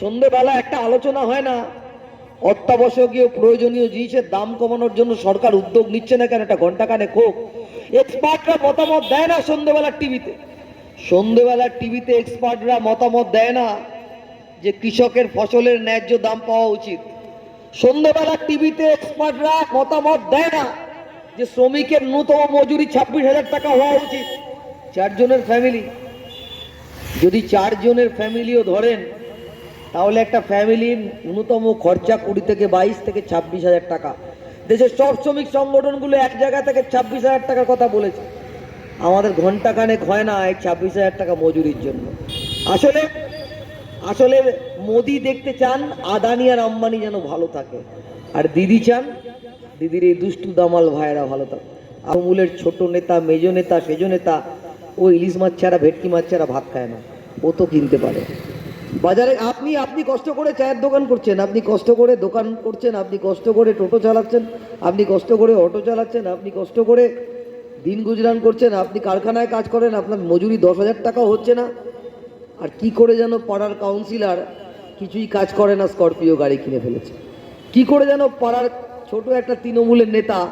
সন্ধেবেলা একটা আলোচনা হয় না? অত্যাবশ্যকীয় প্রয়োজনীয় জিনিসের দাম কমানোর জন্য সরকার উদ্যোগ নিচ্ছে না কেন? একটা ঘণ্টা কানে হোক। এক্সপার্টরা মতামত দেয় না সন্ধেবেলার টিভিতে। সন্ধেবেলার টিভিতে এক্সপার্টরা মতামত দেয় না যে কৃষকের ফসলের ন্যায্য দাম পাওয়া উচিত। সন্ধ্যেবেলার টিভিতে এক্সপার্টরা মতামত দেয় না যে শ্রমিকের ন্যূনতম মজুরি ছাব্বিশ হাজার টাকা হওয়া উচিত। চারজনের ফ্যামিলি। যদি চারজনের ফ্যামিলিও ধরেন তাহলে একটা ফ্যামিলির ন্যূনতম খরচা কুড়ি থেকে বাইশ থেকে ছাব্বিশ হাজার টাকা। দেশের সব শ্রমিক সংগঠনগুলো এক জায়গা থেকে ছাব্বিশ হাজার টাকার কথা বলেছে। আমাদের ঘণ্টা খানেক হয় না এই ছাব্বিশ হাজার টাকা মজুরির জন্য। আসলে আসলে মোদি দেখতে চান, আদানি আর আম্বানি যেন ভালো থাকে। আর দিদি চান, দিদির এই দুষ্টু দামাল ভাইয়েরা ভালো থাকে। আমুলের ছোট নেতা, মেজ নেতা, সেজ নেতা, ও ইলিশ মাছ ছাড়া, ভেটকি মাছ ছাড়া ভাত খায় না। ও তো কিনতে পারে। বাজারে আপনি আপনি কষ্ট করে চায়ের দোকান করছেন, আপনি কষ্ট করে দোকান করছেন, আপনি কষ্ট করে টোটো চালাচ্ছেন, আপনি কষ্ট করে অটো চালাচ্ছেন, আপনি কষ্ট করে দিন গুজরান করছেন, আপনি কারখানায় কাজ করেন, আপনার মজুরি দশ হাজার টাকাও হচ্ছে না। আর কি করে যেন পাড়ার কাউন্সিলর কিছুই কাজ করে না স্করপিও গাড়ি কিনে ফেলেছে। কি করে যেন পাড়ার ছোট একটা তৃণমূলের নেতা,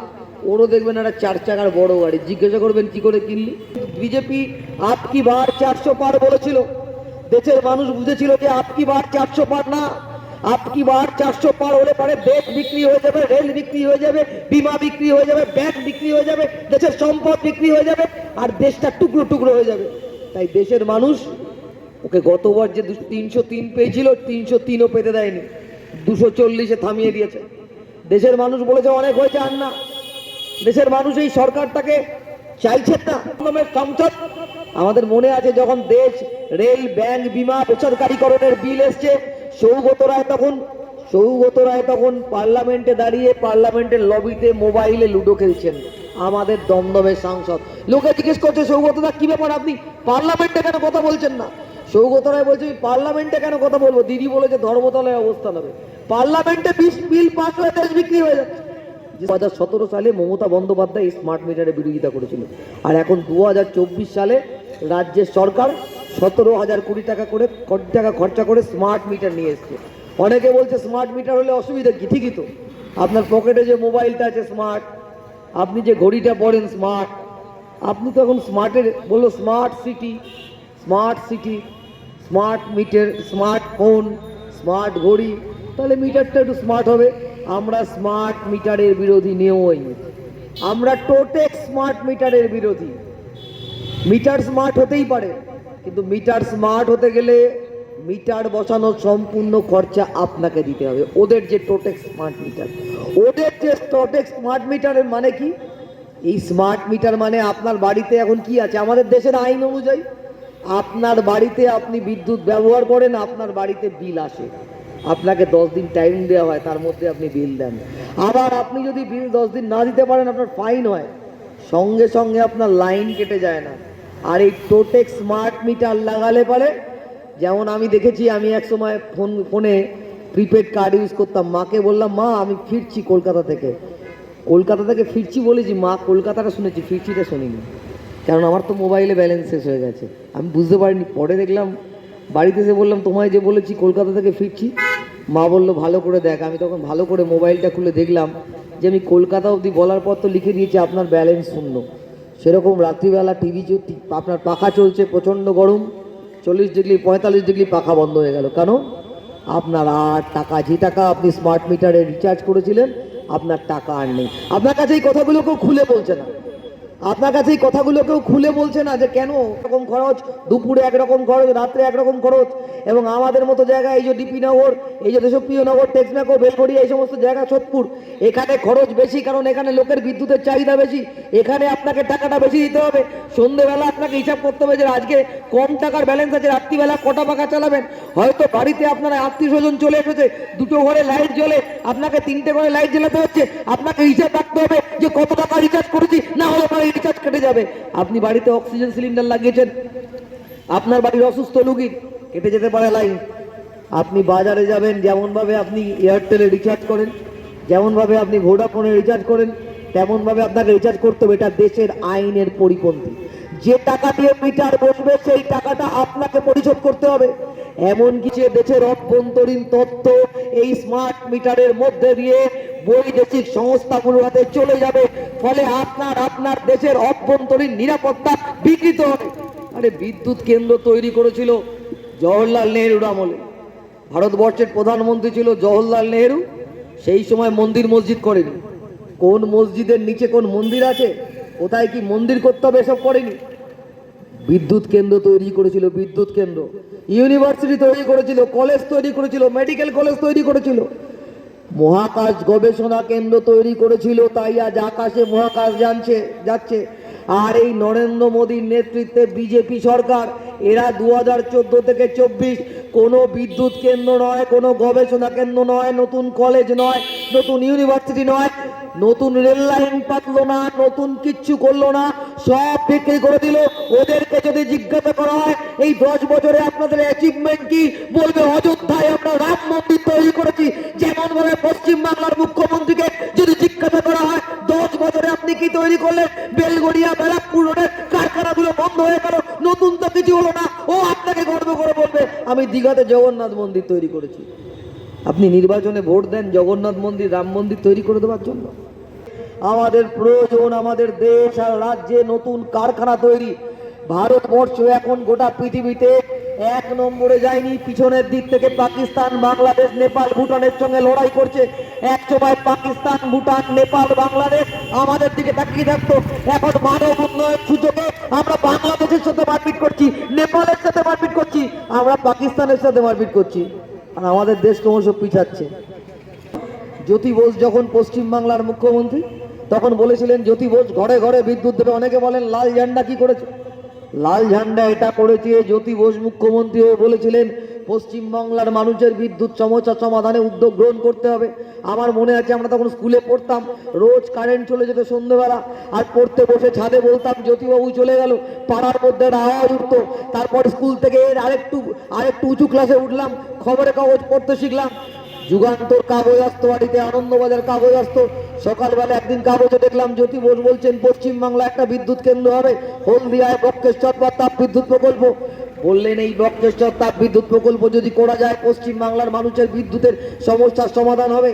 ওরও দেখবেন একটা চার চাকার বড় গাড়ি, জিজ্ঞাসা করবেন কি করে কিনলি? বিজেপি আপ আপকি বার চারশো পার বলেছিল? দেশের মানুষ বুঝেছিল যে আপকি বার চারশো পার না আপকি বার চারশো পার হলে পারে বেগ বিক্রি হয়ে যাবে, রেল বিক্রি হয়ে যাবে, বিমা বিক্রি হয়ে যাবে, ব্যাংক বিক্রি হয়ে যাবে, দেশের সম্পদ বিক্রি হয়ে যাবে, আর দেশটা টুকরো টুকরো হয়ে যাবে। তাই দেশের মানুষ ওকে গতবার যে তিনশো তিন পেয়েছিল, তিনশো তিনও পেতে দেয়নি, দুশো চল্লিশে থামিয়ে দিয়েছে। দেশের মানুষ বলেছে অনেক হয়েছে, আর না। দেশের মানুষ এই সরকারটাকে চাইছেন না। সংসদ আমাদের মনে আছে যখন দেশ, রেল, ব্যাংক, বিমা, বেসরকারীকরণের বিল এসছে, সৌগত রায় তখন, সৌগত রায় তখন পার্লামেন্টে দাঁড়িয়ে পার্লামেন্টের লবিতে মোবাইলে লুডো খেলছেন আমাদের দমদমের সাংসদ। লোকে জিজ্ঞেস করছে, সৌগত দা, কি ব্যাপার আপনি পার্লামেন্টে কেন কথা বলছেন না? সৌগত রায় বলছে, "আমি পার্লামেন্টে কেন কথা বলব? দিদি বলেছে, ধর্মতলায় অবস্থান হবে পার্লামেন্টে বিশ বিল পাস হয়ে দেশ বিক্রি হয়ে যাচ্ছে। দু হাজার সতেরো সালে মমতা বন্দ্যোপাধ্যায় এই স্মার্ট মিটারের বিরোধিতা করেছিল আর এখন দু হাজার চব্বিশ সালে রাজ্যের সরকার সতেরো হাজার কোটি টাকা করে, কোটি টাকা খরচা করে স্মার্ট মিটার নিয়ে এসছে। অনেকে বলছে স্মার্ট মিটার হলে অসুবিধা কি? ঠিকই তো। আপনার পকেটে যে মোবাইলটা আছে স্মার্ট আপনি যে ঘড়িটা পড়েন স্মার্ট আপনি তো এখন স্মার্টের বলল smart city smart city smart meter smartphone smart ঘড়ি, তাহলে মিটারটা একটু স্মার্ট হবে। আমরা স্মার্ট মিটারের বিরোধী নেওই আমরা টোটেক স্মার্ট মিটারের বিরোধী। মিটার স্মার্ট হতেই পারে, কিন্তু মিটার স্মার্ট হতে গেলে মিটার বসানোর সম্পূর্ণ খরচা আপনাকে দিতে হবে। ওদের যে টোটেক স্মার্ট মিটার, ওদের যে টোটেক স্মার্ট মিটারের মানে কি? এই স্মার্ট মিটার মানে আপনার বাড়িতে এখন কি আছে? আমাদের দেশের আইন অনুযায়ী আপনার বাড়িতে আপনি বিদ্যুৎ ব্যবহার করেন, আপনার বাড়িতে বিল আসে। আপনাকে দশ দিন টাইম দেওয়া হয়, তার মধ্যে আপনি বিল দেন। আবার আপনি যদি বিল দশ দিন না দিতে পারেন, আপনার ফাইন হয়। সঙ্গে সঙ্গে আপনার লাইন কেটে যায় না। আর এই টোটেক স্মার্ট মিটার লাগালে পারে। যেমন আমি দেখেছি, আমি এক সময় ফোন, ফোনে প্রিপেড কার্ড ইউজ করতাম। মাকে বললাম, মা, আমি ফিরছি কলকাতা থেকে। কলকাতা থেকে ফিরছি বলেছি, মা, কলকাতাটা শুনেছি, ফিরছিটা শুনিনি। কারণ আমার তো মোবাইলে ব্যালেন্স শেষ হয়ে গেছে। আমি বুঝতে পারিনি, পরে দেখলাম, বাড়িতে এসে বললাম, তোমায় যে বলেছি কলকাতা থেকে ফিরছি। মা বলল, ভালো করে দেখ। আমি তখন ভালো করে মোবাইলটা খুলে দেখলাম যে আমি কলকাতা অবধি বলার পর তো লিখে দিয়েছি, আপনার ব্যালেন্স শূন্য। সেরকম রাত্রিবেলা টিভি আপনার পাখা চলছে প্রচণ্ড গরম, চল্লিশ ডিগ্রি, পঁয়তাল্লিশ ডিগ্রি পাখা বন্ধ হয়ে গেল। কেন? আপনার আর টাকা, যে টাকা আপনি স্মার্ট মিটারে রিচার্জ করেছিলেন, আপনার টাকা আর নেই। আপনার কাছে এই কথাগুলো কেউ খুলে বলছে না। আপনার কাছে এই কথাগুলো কেউ খুলে বলছে না যে কেন এরকম খরচ, দুপুরে একরকম খরচ, রাত্রে একরকম খরচ? এবং আমাদের মতো জায়গায় এই যে ডিপি নগর, এই যে দেশপ্রিয় নগর টেক্সনাকো বেলগড়িয়া এই সমস্ত জায়গা সোদপুর, এখানে খরচ বেশি কারণ এখানে লোকের বিদ্যুতের চাহিদা বেশি। এখানে আপনাকে টাকাটা বেশি দিতে হবে। সন্ধেবেলা আপনাকে হিসাব করতে হবে যে আজকে কম টাকার ব্যালেন্স আছে, রাত্রিবেলা কটা পাখা চালাবেন? হয়তো বাড়িতে আপনারা আত্মীয় স্বজন চলে এসেছে, দুটো ঘরে লাইট জ্বলে, আপনাকে তিনটে ঘরে লাইট জ্বালাতে হচ্ছে। আপনাকে হিসাব রাখতে হবে যে কত টাকা রিচার্জ করেছি, না হলে রিচার্জ কেটে যাবে। আপনি বাড়িতে অক্সিজেন সিলিন্ডার লাগিয়েছেন। আপনার বাড়ির অসুস্থ রুগী, কেটে যেতে পারে লাইন আপনি বাজারে যাবেন, যেমনভাবে আপনি এয়ারটেলে রিচার্জ করেন, যেমনভাবে আপনি ভোডাফোনে রিচার্জ করেন, তেমনভাবে আপনাকে রিচার্জ করতে হবে। এটা দেশের আইনের পরিপন্থী। যে টাকা দিয়ে মিটার বসবে, সেই টাকাটা আপনাকে পরিশোধ করতে হবে। এমন কিছু দেশের অভ্যন্তরীণ তথ্য এই স্মার্ট মিটারের মধ্যে দিয়ে বৈদেশিক সংস্থাগুলোর হাতে চলে যাবে, ফলে আপনার আপনার দেশের অভ্যন্তরীণ নিরাপত্তা বিকৃত হবে। আরে বিদ্যুৎ কেন্দ্র তৈরি করেছিল জওহরলাল নেহরুর আমলে। ভারতবর্ষের প্রধানমন্ত্রী ছিল জওহরলাল নেহরু। সেই সময় মন্দির মসজিদ করেনি। কোন মসজিদের নিচে কোন মন্দির আছে? কোথায় কি মন্দির করতে হবে এসব করেনি? বিদ্যুৎ কেন্দ্র তৈরি করেছিল, বিদ্যুৎ কেন্দ্র। ইউনিভার্সিটি তৈরি করেছিল কলেজ তৈরি করেছিল মেডিকেল কলেজ তৈরি করেছিল। মহাকাশ গবেষণা কেন্দ্র তৈরি করেছিল, তাই আজ আকাশে মহাকাশ জানছে, যাচ্ছে। আর এই নরেন্দ্র মোদীর নেতৃত্বে বিজেপি সরকার, এরা দু হাজার চোদ্দ থেকে চব্বিশ কোনো বিদ্যুৎ কেন্দ্র নয়, কোনো গবেষণা কেন্দ্র নয়, নতুন কলেজ নয়, নতুন ইউনিভার্সিটি নয়, নতুন রেল লাইন পাতলো না, নতুন কিচ্ছু করল না, সব বিক্রি করে দিল। ওদেরকে যদি জিজ্ঞাসা করা হয়, এই দশ বছরে আপনাদের অ্যাচিভমেন্ট কি? বলবে অযোধ্যায় আমরা রাম মন্দির তৈরি করেছি। যেমন ভাবে পশ্চিম বাংলার মুখ্যমন্ত্রীকে যদি জিজ্ঞাসা করা হয় বছরে আপনি কি তৈরি করলেন? বেলগড়িয়া ব্যারাকপুর রোডের কারখানাগুলো বন্ধ হয়ে গেল। নতুন তো কিছু হলো না। ও আপনাকে গর্ব করে বলবে, আমি দীঘাতে জগন্নাথ মন্দির তৈরি করেছি। আপনি নির্বাচনে ভোট দেন জগন্নাথ মন্দির, রাম মন্দির তৈরি করে দেওয়ার জন্য। আমাদের প্রয়োজন, আমাদের দেশ আর রাজ্যে নতুন কারখানা তৈরি। ভারতবর্ষ এখন গোটা পৃথিবীতে এক নম্বরে যায়নি, পিছনের দিক থেকে পাকিস্তান, বাংলাদেশ, নেপাল, ভুটানের সঙ্গে লড়াই করছে। এক সময় পাকিস্তান, ভুটান, নেপাল, বাংলাদেশ আমাদের দিকে তাকিয়ে থাকতো। এখন মানব উন্নয়ন সূচকে আমরা বাংলাদেশের সাথে মারপিট করছি, নেপালের সাথে মারপিট করছি, আমরা পাকিস্তানের সাথে মারপিট করছি। আর আমাদের দেশ ক্রমশ পিছাচ্ছে। জ্যোতি বোস যখন পশ্চিমবাংলার মুখ্যমন্ত্রী, তখন বলেছিলেন, জ্যোতি বোস, ঘরে ঘরে বিদ্যুৎ দেবে। অনেকে বলেন, লাল ঝান্ডা কি করেছে? লাল ঝান্ডা এটা করেছে জ্যোতি বোস মুখ্যমন্ত্রী বলেছিলেন, পশ্চিমবাংলার মানুষের বিদ্যুৎ সমস্যা সমাধানে উদ্যোগ গ্রহণ করতে হবে। আমার মনে আছে আমরা তখন স্কুলে পড়তাম, রোজ কারেন্ট চলে যেত সন্ধ্যেবেলা, আর পড়তে বসে ছাদে বলতাম, জ্যোতিবাবু চলে গেল, পাড়ার মধ্যে একটা আওয়াজ উঠতো, তারপর স্কুল থেকে এর আরেকটু আরেকটু উঁচু ক্লাসে উঠলাম, খবরের কাগজ পড়তে শিখলাম। যুগান্তর কাগজ আসতো, বাড়িতে আনন্দবাজার কাগজ আসতো সকালবেলা একদিন কাগজে দেখলাম জ্যোতি বোস বলছেন, পশ্চিমবাংলা একটা বিদ্যুৎ কেন্দ্র হবে। হলদিয়ায় বক্রেশ্বর বা তাপ বিদ্যুৎ প্রকল্প। বললেন, এই বক্রেশ্বর তাপ বিদ্যুৎ প্রকল্প যদি করা যায়, পশ্চিমবাংলার মানুষের বিদ্যুতের সমস্যার সমাধান হবে।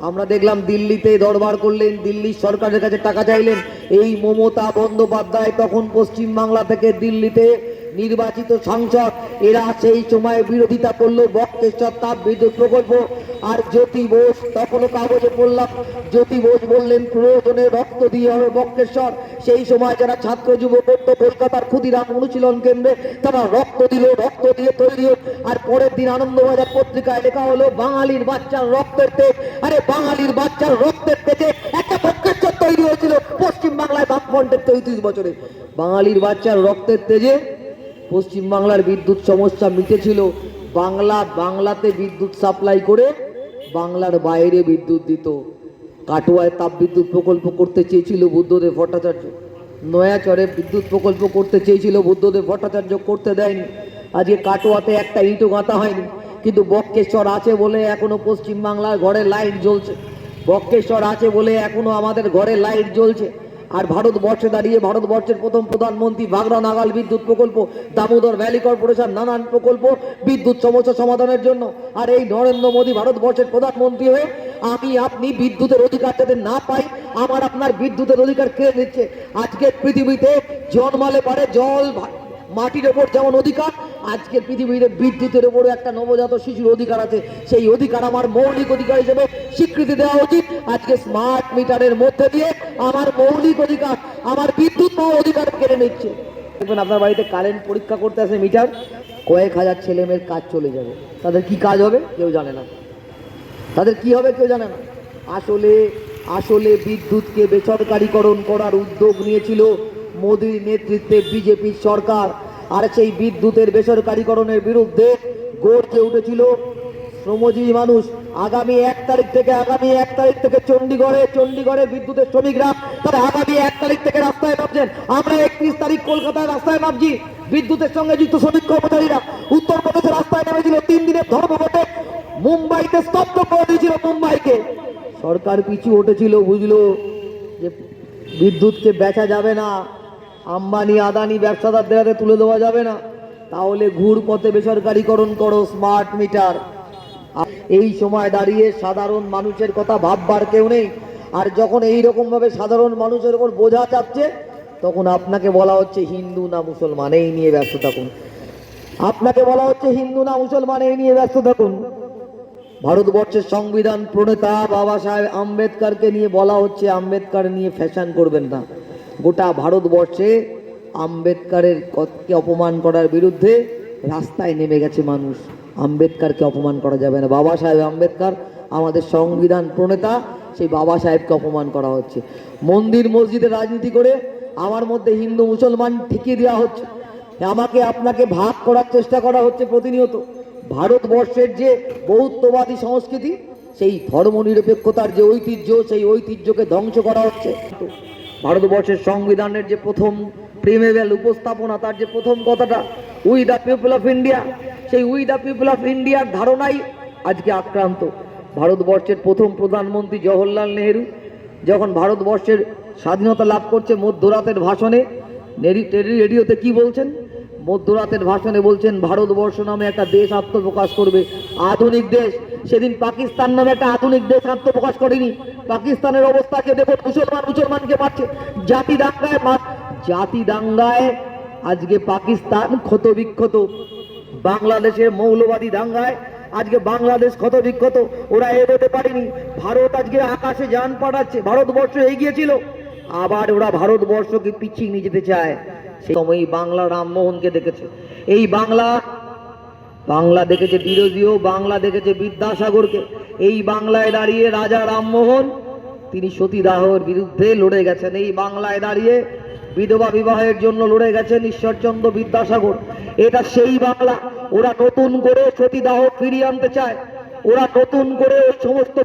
আমরা দেখলাম দিল্লিতে দরবার করলেন, দিল্লির সরকারের কাছে টাকা চাইলেন। এই মমতা বন্দ্যোপাধ্যায় তখন পশ্চিমবাংলা থেকে দিল্লিতে নির্বাচিত সাংসদ। এরা সেই সময় বিরোধিতা করল বক্রেশ্বর তাপ বিদ্যুৎ প্রকল্প আর জ্যোতি বোস। তখনও কাগজে পড়লাম, জ্যোতি বোস বললেন, প্রয়োজনে রক্ত দিয়ে হবে বক্রেশ্বর সেই সময় যারা ছাত্র যুব করতো, কলকাতার ক্ষুদিরাম অনুশীলন কেন্দ্রে তারা রক্ত দিল, রক্ত দিয়ে তৈরি আর পরের দিন আনন্দবাজার পত্রিকায় লেখা হলো, বাঙালির বাচ্চার রক্তের তেজ। আরে, বাঙালির বাচ্চার রক্তের তেজে একটা বক্রেশ্বর তৈরি হয়েছিল। পশ্চিম বাংলায় বামফ্রন্টের চৌত্রিশ বছরে। বাঙালির বাচ্চার রক্তের তেজে পশ্চিমবাংলার বিদ্যুৎ সমস্যা মিটেছিল। বাংলা বাংলাতে বিদ্যুৎ সাপ্লাই করে বাংলার বাইরে বিদ্যুৎ দিত। কাটোয়ায় তাপ বিদ্যুৎ প্রকল্প করতে চেয়েছিল বুদ্ধদেব ভট্টাচার্য। নয়াচরে বিদ্যুৎ প্রকল্প করতে চেয়েছিল বুদ্ধদেব ভট্টাচার্য, করতে দেয়নি। আজকে কাটোয়াতে একটা ইঁটও গাঁথা হয়নি। কিন্তু বক্রেশ্বর আছে বলে এখনও পশ্চিমবাংলার ঘরে লাইট জ্বলছে। বক্রেশ্বর আছে বলে এখনও আমাদের ঘরে লাইট জ্বলছে। আর ভারতবর্ষে দাঁড়িয়ে ভারতবর্ষের প্রথম প্রধানমন্ত্রী বাগড়া নাগাল বিদ্যুৎ প্রকল্প, দামোদর ভ্যালি কর্পোরেশন নানান প্রকল্প বিদ্যুৎ সমস্যা সমাধানের জন্য। আর এই নরেন্দ্র মোদী ভারতবর্ষের প্রধানমন্ত্রী হয়ে আমি আপনি বিদ্যুতের অধিকার যাতে না পাই, আমার আপনার বিদ্যুতের অধিকার কেড়ে নিচ্ছে? আজকে পৃথিবীতে জন্মালে পারে জল মাটির ওপর যেমন অধিকার, আজকের পৃথিবীতে বিদ্যুতের ওপরে একটা নবজাত শিশুর অধিকার আছে। সেই অধিকার আমার মৌলিক অধিকার হিসেবে স্বীকৃতি দেওয়া উচিত। আজকে স্মার্ট মিটারের মধ্যে দিয়ে আমার মৌলিক অধিকার, আমার বিদ্যুৎ অধিকার কেড়ে নিচ্ছে। দেখবেন আপনার বাড়িতে কারেন্ট পরীক্ষা করতে আসে মিটার কয়েক হাজার ছেলে মেয়ের কাজ চলে যাবে। তাদের কি কাজ হবে? কেউ জানে না। তাদের কি হবে কেউ জানে না। আসলে আসলে বিদ্যুৎকে বেসরকারীকরণ করার উদ্যোগ নিয়েছিল মোদীর নেতৃত্বে বিজেপির সরকার। আর সেই বিদ্যুতের বেসরকারীকরণের বিরুদ্ধে গড়ে উঠেছিল শ্রমজীবী মানুষ। আগামী এক তারিখ থেকে, আগামী এক তারিখ থেকে চণ্ডীগড়ে চণ্ডীগড়ে বিদ্যুতের শ্রমিকরা তারা আগামী এক তারিখ থেকে রাস্তায় নামছেন আমরা একত্রিশ তারিখ কলকাতায় রাস্তায় নামছি বিদ্যুতের সঙ্গে যুক্ত শ্রমিক কর্মচারীরা উত্তরপ্রদেশে রাস্তায় নেমেছিল তিন দিনের ধর্মঘটে। মুম্বাইতে স্তব্ধ করে দিয়েছিল মুম্বাইকে। সরকার পিছু উঠেছিল বুঝলো যে বিদ্যুৎকে বেচা যাবে না। আম্বানি, আদানি ব্যবসাদারদের হাতে তুলে দেওয়া যাবে না। তাহলে ঘুর পথে বেসরকারীকরণ করো স্মার্ট মিটার এই সময় দাঁড়িয়ে সাধারণ মানুষের কথা ভাববার কেউ নেই। আর যখন এই রকম ভাবে সাধারণ মানুষের উপর বোঝা চাচ্ছে তখন আপনাকে বলা হচ্ছে হিন্দু না মুসলমান, এই নিয়ে ব্যস্ত থাকুন। আপনাকে বলা হচ্ছে হিন্দু না মুসলমান, এই নিয়ে ব্যস্ত থাকুন। ভারতবর্ষের সংবিধান প্রণেতা বাবা সাহেব আম্বেদকারকে নিয়ে বলা হচ্ছে, আম্বেদকার নিয়ে ফ্যাশন করবেন না। গোটা ভারতবর্ষে আম্বেদকারের কে অপমান করার বিরুদ্ধে রাস্তায় নেমে গেছে মানুষ। আম্বেদকারকে অপমান করা যাবে না। বাবা সাহেব আম্বেদকার, আমাদের সংবিধান প্রণেতা, সেই বাবা সাহেবকে অপমান করা হচ্ছে। মন্দির মসজিদে রাজনীতি করে আমার মধ্যে হিন্দু মুসলমান ঠিকিয়ে দেওয়া হচ্ছে। আমাকে আপনাকে ভাগ করার চেষ্টা করা হচ্ছে প্রতিনিয়ত। ভারতবর্ষের যে বহুত্ববাদী সংস্কৃতি, সেই ধর্মনিরপেক্ষতার যে ঐতিহ্য, সেই ঐতিহ্যকে ধ্বংস করা হচ্ছে। ভারতবর্ষের সংবিধানের যে প্রথম প্রেমেবেল উপস্থাপনা, তার যে প্রথম কথাটা we the people of India সেই উই দ্য পিপল অফ ইন্ডিয়ার ধারণাই আজকে আক্রান্ত। ভারতবর্ষের প্রথম প্রধানমন্ত্রী জওহরলাল নেহেরু যখন ভারতবর্ষের স্বাধীনতা লাভ করছে মধ্যরাতের ভাষণে রেডিওতে কি বলছেন? মধ্যরাতের ভাষণে বলছেন, ভারতবর্ষ নামে একটা দেশ আত্মপ্রকাশ করবে। আধুনিক দেশ, সেদিন পাকিস্তান নামে একটা আধুনিক দেশ আত্মপ্রকাশ করেনি। পাকিস্তানের অবস্থাকে দেখো, মুসলমান, মুসলমানকে মারছে। জাতি দাঙ্গায় জাতি দাঙ্গায় আজকে পাকিস্তান ক্ষত বিক্ষত বাংলাদেশের মৌলবাদী দাঙ্গায় আজকে বাংলাদেশ ক্ষত বিক্ষত ওরা এগোতে পারেনি। ভারত আজকে আকাশে যান পাঠাচ্ছে। ভারতবর্ষ এগিয়ে ছিল। আবার ওরা ভারতবর্ষকে পিছিয়ে নিয়ে যেতে চায়। সেই বাংলা রামমোহনকে দেখেছে। এই বাংলা বাংলা দেখেছে বিরোধীও, বাংলা দেখেছে বিদ্যাসাগরকে। এই বাংলায় দাঁড়িয়ে রাজা রামমোহন, তিনি সতীদাহর বিরুদ্ধে লড়ে গেছেন। এই বাংলায় দাঁড়িয়ে বিধবা বিবাহের জন্য লড়ে গেছেন ঈশ্বরচন্দ্র বিদ্যাসাগর। এটা সেই বাংলা, ওরা নতুন করে সতীদাহ ফিরিয়ে আনতে চায়। ওরা নতুন করে ওই সমস্ত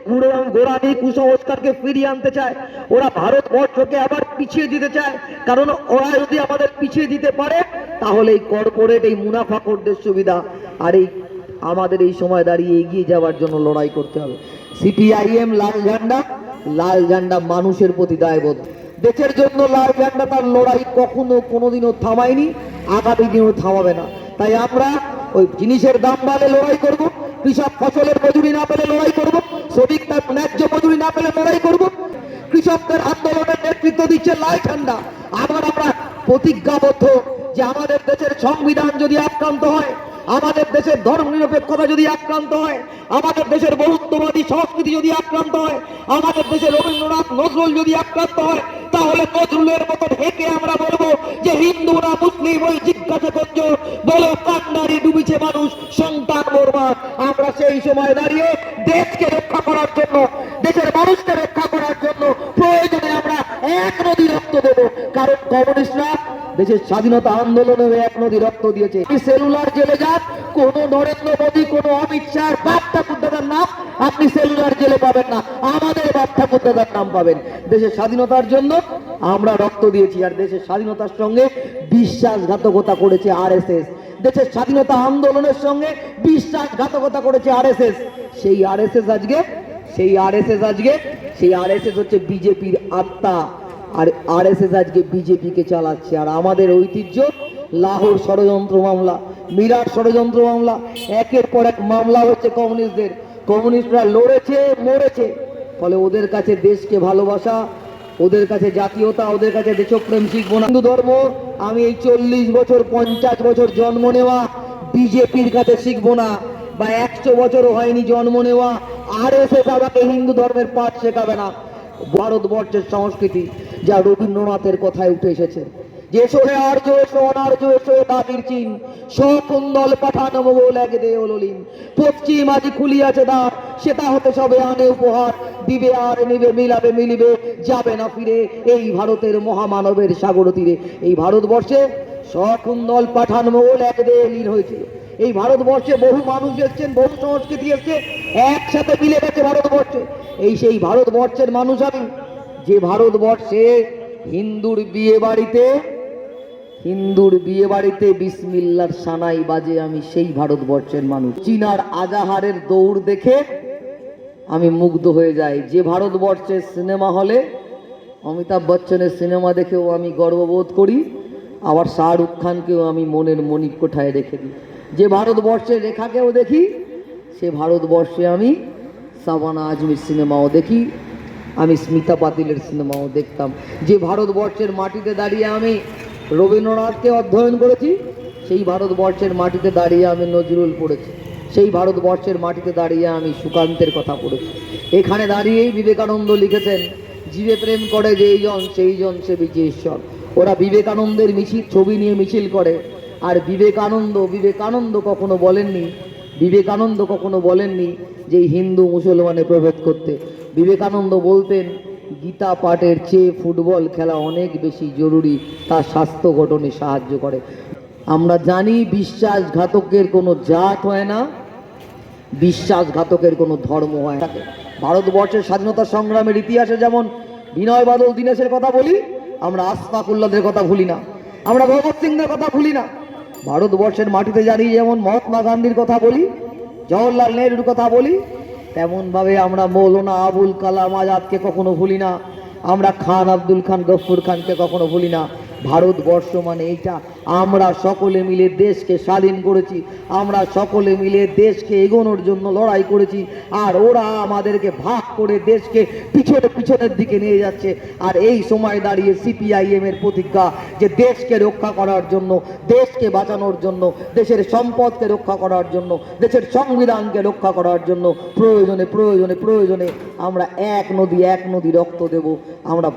গোড়ামি কুসংস্কারকে ফিরিয়ে আনতে চায়। ওরা ভারতবর্ষকে আবার পিছিয়ে দিতে চায়। কারণ ওরা যদি আমাদের পিছিয়ে দিতে পারে, তাহলে এই কর্পোরেট এই মুনাফা মুনাফাকরদের সুবিধা আর এই আমাদের এই সময় দাঁড়িয়ে এগিয়ে যাওয়ার জন্য লড়াই করতে হবে। সিপিআইএম লাল ঝান্ডা লাল ঝান্ডা মানুষের প্রতি দায়বদ্ধ। দেশের জন্য লাল ঝান্ডা তার লড়াই কখনো কোনোদিনও থামায়নি, আগামী দিনও থামাবে না। তাই আমরা ওই জিনিসের দাম বাড়লে লড়াই করব। কৃষক ফসলের মজুরি না পেলে লড়াই করব শ্রমিক তার ন্যায্য মজুরি না পেলে লড়াই করব। কৃষকদের আন্দোলনের নেতৃত্ব দিচ্ছে লাল ঠান্ডা। আবার আমরা প্রতিজ্ঞাবদ্ধ যে আমাদের দেশের সংবিধান যদি আক্রান্ত হয় আমাদের দেশের ধর্ম নিরপেক্ষতা যদি আক্রান্ত হয়, আমাদের দেশের বহুত্ববাদী সংস্কৃতি যদি আক্রান্ত হয়, আমাদের দেশের রবীন্দ্রনাথ নজরুল যদি আক্রান্ত হয়, তাহলে নজরুলের মতো হেঁকে আমরা বলব যে হিন্দু না মুসলিম ওই জিজ্ঞাসা করছ, বলো কান্নারি ডুবিছে মানুষ, সন্তান মরমা আমরা সেই সময় দাঁড়িয়ে দেশকে রক্ষা করার জন্য, দেশের মানুষকে রক্ষা করার জন্য প্রয়োজনে আমরা এক নদী রক্ত দেবো। কারণ কমিউনিস্টরা দেশের স্বাধীনতা আন্দোলনে এক নদী রক্ত দিয়েছে। সেলুলার জেলে যান, কোন নরেন্দ্র মোদী, কোন অমিত শাহ বাপ ঠাকুর নাম আপনি সেলুলার জেলে পাবেন না। আমাদের বাপ ঠাকুর নাম পাবেন। দেশের স্বাধীনতার জন্য আমরা রক্ত দিয়েছি আর দেশের স্বাধীনতার সঙ্গে বিশ্বাসঘাতকতা করেছে আরএসএস। দেশের স্বাধীনতা আন্দোলনের সঙ্গে বিশ্বাসঘাতকতা করেছে আরএসএস। সেই আরএসএস আজকে, সেই আরএসএস আজকে, সেই আরএসএস হচ্ছে বিজেপির আত্মা। আর আরএসএস আজকে বিজেপিকে চালাচ্ছে। আর আমাদের ঐতিহ্য, লাহোর ষড়যন্ত্র মামলা, মিরাট ষড়যন্ত্র মামলা, একের পর এক মামলা হচ্ছে কমিউনিস্টদের। কমিউনিস্টরা লড়েছে, মরেছে। ফলে ওদের কাছে দেশকে ভালোবাসা, ওদের কাছে জাতীয়তা, ওদের কাছে দেশপ্রেম শিখব না। হিন্দু ধর্ম, আমি এই চল্লিশ বছর, পঞ্চাশ বছর জন্ম নেওয়া বিজেপির কাছে শিখব না বা একশো বছরও হয়নি জন্ম নেওয়া। আর এসে আমাকে হিন্দু ধর্মের পাঠ শেখাবে না। ভারতবর্ষের সংস্কৃতি যা রবীন্দ্রনাথের কথায় উঠে এসেছে। যে সোহে আর্য এসো অনার্য এসো দাবির চিন সকুন্দল পাঠান মোগল এক দে ওললিন পশ্চিম আজি খুলিয়াছে দ্বার সেটা হতে সবে আনে উপহার। দিবে আর নিবে, মিলাবে, মিলিবে, যাবে না ফিরে এই ভারতের মহামানবের সাগর তীরে। এই ভারতবর্ষে সকুন্দল পাঠান মোগল এক দে লীন হয়েছিল। এই ভারতবর্ষে বহু মানুষ এসছেন, বহু সংস্কৃতি এসছে, একসাথে মিলে গেছে ভারতবর্ষে। এই সেই ভারতবর্ষের মানুষ আমি যে ভারতবর্ষে হিন্দুর বিয়ে বাড়িতে, হিন্দুর বিয়ে বাড়িতে বিসমিল্লার সানাই বাজে, আমি সেই ভারতবর্ষের মানুষ। চীনার আজাহারের দৌড় দেখে আমি মুগ্ধ হয়ে যাই। যে ভারতবর্ষের সিনেমা হলে, অমিতাভ বচ্চনের সিনেমা দেখেও আমি গর্ববোধ করি, আবার শাহরুখ খানকেও আমি মনের মনিক কোঠায় রেখে দিই। যে ভারতবর্ষের রেখাকেও দেখি, সে ভারতবর্ষে আমি সাবানা আজমির সিনেমাও দেখি। আমি স্মিতা পাতিলের সিনেমাও দেখতাম। যে ভারতবর্ষের মাটিতে দাঁড়িয়ে আমি রবীন্দ্রনাথকে অধ্যয়ন করেছি, সেই ভারতবর্ষের মাটিতে দাঁড়িয়ে আমি নজরুল পড়েছি। সেই ভারতবর্ষের মাটিতে দাঁড়িয়ে আমি সুকান্তের কথা পড়েছি। এখানে দাঁড়িয়েই বিবেকানন্দ লিখেছেন, জীবে প্রেম করে যেই জন, সেই জন সে ঈশ্বর ওরা বিবেকানন্দের মিছিল ছবি নিয়ে মিছিল করে। আর বিবেকানন্দ বিবেকানন্দ কখনো বলেননি, বিবেকানন্দ কখনো বলেননি যে হিন্দু মুসলমানে প্রভেদ করতে। বিবেকানন্দ বলতেন, গীতা পাঠের চেয়ে ফুটবল খেলা অনেক বেশি জরুরি তার স্বাস্থ্য গঠনে সাহায্য করে। আমরা জানি বিশ্বাসঘাতকের কোনো জাত হয় না, বিশ্বাসঘাতকের কোনো ধর্ম হয় না। ভারতবর্ষের স্বাধীনতা সংগ্রামের ইতিহাসে যেমন বিনয় বাদল দীনেশের কথা বলি, আমরা আস্তাকুল্লাদের কথা ভুলি না, আমরা ভগৎ সিংদের কথা ভুলি না। ভারতবর্ষের মাটিতে জানি যেমন মহাত্মা গান্ধীর কথা বলি, জওহরলাল নেহরুর কথা বলি তেমনভাবে আমরা মৌলানা আবুল কালাম আজাদকে কখনো ভুলি না, আমরা খান আব্দুল খান গফুর খানকে কখনো ভুলি না। ভারতবর্ষ মানে এইটা, আমরা সকলে মিলে দেশকে স্বাধীন করেছি, আমরা সকলে মিলে দেশকে এগোনোর জন্য লড়াই করেছি, আর ওরা আমাদেরকে ভাগ করে দেশকে পিছনে পিছনের দিকে নিয়ে যাচ্ছে। আর এই সময় দাঁড়িয়ে সিপিআইএম এর প্রতিজ্ঞা যে দেশকে রক্ষা করার জন্য, দেশকে বাঁচানোর জন্য, দেশের সম্পদকে রক্ষা করার জন্য, দেশের সংবিধানকে রক্ষা করার জন্য প্রয়োজনে প্রয়োজনে প্রয়োজনে আমরা এক নদী এক নদী রক্ত দেব। আমরা